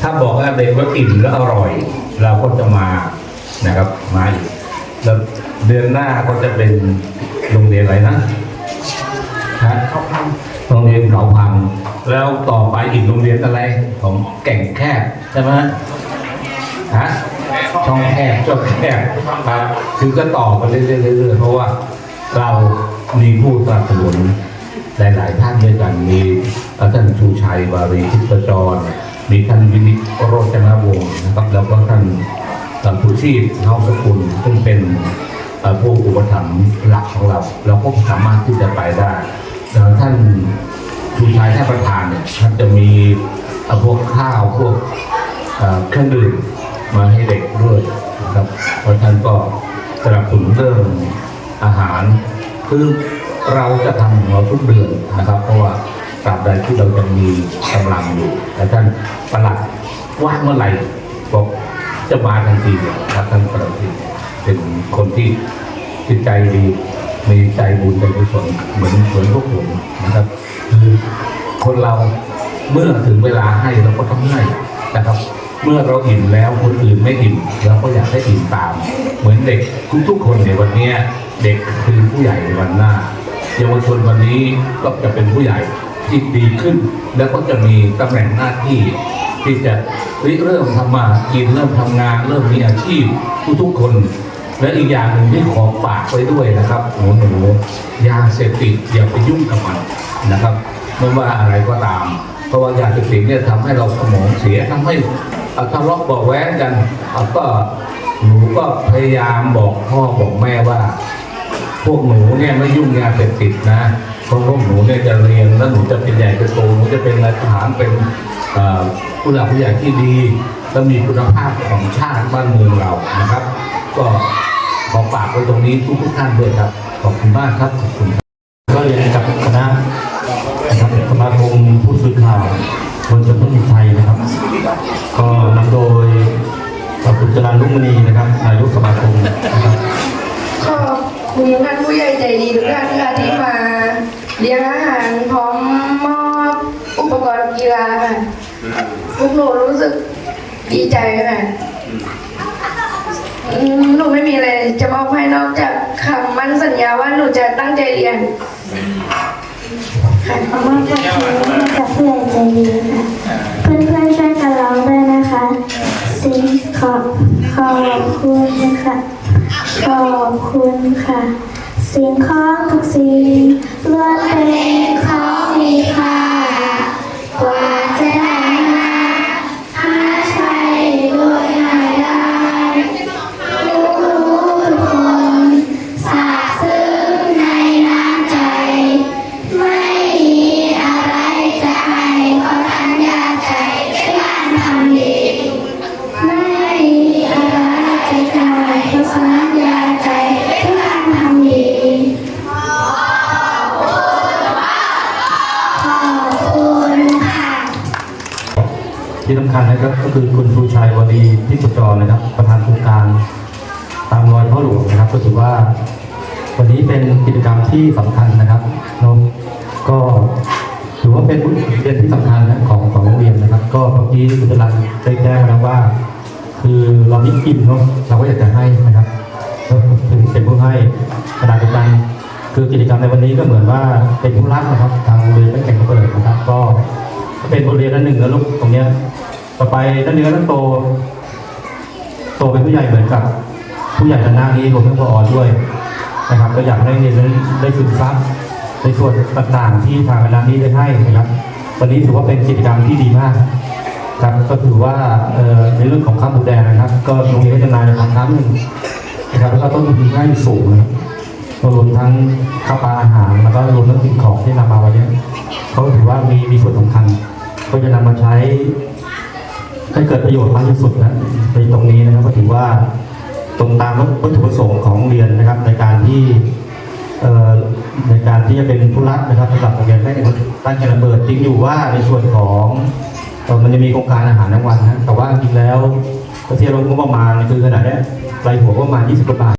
ถ้าบอกว่าเด็กว่าอิ่มและอร่อย เราก็จะมานะครับ มาอีกแล้วเดือนหน้าก็จะเป็นโรงเรียนอะไรนะฮะโรงเรียนเขาพัง แล้วต่อไปอีกโรงเรียนอะไรของแก่งแคบใช่ไหมฮะช่องแคบช่องแคบครับคือก็ต่อไปเรื่อยๆเรื่อยๆเพราะว่าเรามีผู้สนับสนุน หลาย ๆ ท่านด้วยกันมีท่านชูชัยวารีทิพจร มีท่านวินิจโรจนวงศ์นะครับแล้วก็ท่านท่านผู้ชีพเฮาสกุลซึ่งเป็นอ่อผู้อุปถัมภ์หลักของเรา เราก็สามารถที่จะไปได้แล้วท่านชูชัยท่านประธานเนี่ยท่านจะมีพวกข้าวพวกเอ่อเครื่องดื่มมาให้เด็กด้วยนะครับเพราะท่านก็สนับสนุนเรื่องอาหารคือ เราจะทำของเราทุกเดือนนะครับ เพราะว่าตราบใดที่เรายังมีกำลังอยู่แต่ท่านประหลัดว่างเมื่อไหร่บอกจะมาทันทีนะครับท่านประหลัดที่เป็นคนที่จิตใจดีมีใจบุญใจกุศลเหมือนเหมือนพวกผมนะครับคือคนเราเมื่อถึงเวลาให้เราก็ต้องให้นะครับ เมื่อเราอิ่มแล้วคนอื่นไม่อิ่มเราก็อยากให้อิ่มตาม เหมือนเด็กทุกๆคนในวันนี้เด็กคือผู้ใหญ่ในวันหน้า เยาวชนวันนี้ก็จะเป็นผู้ใหญ่ที่ดีขึ้น แล้วก็จะมีตำแหน่งหน้าที่ ที่จะเริ่มทำมากินเริ่มทำงาน เริ่มมีอาชีพทุกๆคน และอีกอย่างหนึ่งที่ขอฝากไว้ด้วยนะครับหนูหนูยาเสพติดอย่าไปยุ่งกับมันนะครับไม่ว่าอะไรก็ตาม เพราะว่ายาเสพติดเนี่ยทำให้เราสมองเสียทำให้อ่อทะเลาะเบาแว้งกันก็หนูก็พยายามบอกพ่อบอกแม่ว่า พวกหนูเนี่ยไม่ยุ่งยาเสพติดนะเพราะพวกหนูเนี่ยจะเรียนแล้วหนูจะเป็นใหญ่เป็นโตหนูจะเป็นนายทหารเป็นผู้หลักผู้ใหญ่ที่ดีและมีคุณภาพของชาติบ้านเมืองเรานะครับ ก็ขอฝากไว้ตรงนี้ทุกทุกท่านด้วยครับขอบคุณมากครับขอบคุณก็เรียนกับคณะนะครับสมาคมผู้สื่อข่าวคนชนพื้นไทยนะครับ ก็นำโดยคุณจรันลุงมณีนะครับนายกสมาคม ดีทุกท่านค่ะที่มาเลี้ยงอาหารพร้อมมอบอุปกรณ์กีฬาค่ะพวกหนูรู้สึกดีใจค่ะหนูไม่มีอะไรจะมอบให้นอกจากคำมั่นสัญญาว่าหนูจะตั้งใจเรียนค่ะขอบคุณค่ะมาจากผู้ใหญ่ใจดีค่ะเพื่อนๆช่วยกันร้องด้วยนะคะสิขอบขอบคุณค่ะขอบคุณค่ะ สิ่งของทุกสิ่งล้วนเป็นของมีค่า ที่สำคัญนะครับก็คือคุณชูชัยวดีพิสุจรนะครับ ประธานโครงการตามรอยพ่อหลวงนะครับ ก็ถือว่า วันนี้เป็นกิจกรรมที่สำคัญนะครับเนอะก็ถือว่าเป็นบทเรียนที่สำคัญนะของของโรงเรียนนะครับ ก็เมื่อกี้คุณจรันได้แจ้งมาแล้วว่า คือเรามีกินเนาะเราก็อยากจะให้นะครับก็คือเป็นผู้ให้ขณะเดียวกันคือกิจกรรมในวันนี้ก็เหมือนว่าเป็นผู้รับนะครับ ทางโรงเรียนตั้งแต่เปิดนะครับ ก็เป็นบทเรียนอันหนึ่งนะลูกตรงเนี้ย ต่อไปนักเรียนก็ต้งโต โตเป็นผู้ใหญ่เหมือนกับ ผู้ใหญ่คณะนี้รวมทั้งพออด้วยนะครับ ก็อยากให้นักเรียนได้ซึมซับในส่วนต่างๆที่ทางคณะนี้ได้ให้นะครับ วันนี้ถือว่าเป็นกิจกรรมที่ดีมากครับก็ถือว่าในเรื่องของข้าวหมูแดงนะครับ ก็โรงเรียนก็จะนาทำครั้งหนึ่งนะครับแล้วก็ต้นทุนง่ายสูงนะรวมทั้งข้าวปลาอาหารแล้วก็รวมทั้งสิ่งของที่นำมาวันนี้เขาก็ถือว่ามีมีส่วนสำคัญก็จะนำมาใช้ ให้เกิดประโยชน์มากที่สุดนะในตรงนี้นะครับก็ถือว่าตรงตามวัตถุประสงค์ของโรงเรียนนะครับ ในการที่เอ่อในการที่จะเป็นผู้รับนะครับสำหรับโรงเรียนได้ตั้งใจระเบิดจริงอยู่ว่าในส่วนของมันจะมีโครงการอาหารทั้งวันนะแต่ว่าจริงแล้วก็ที่เรางบประมาณคือขนาดนี้ยรายหัวประมาณ 20กว่าบาท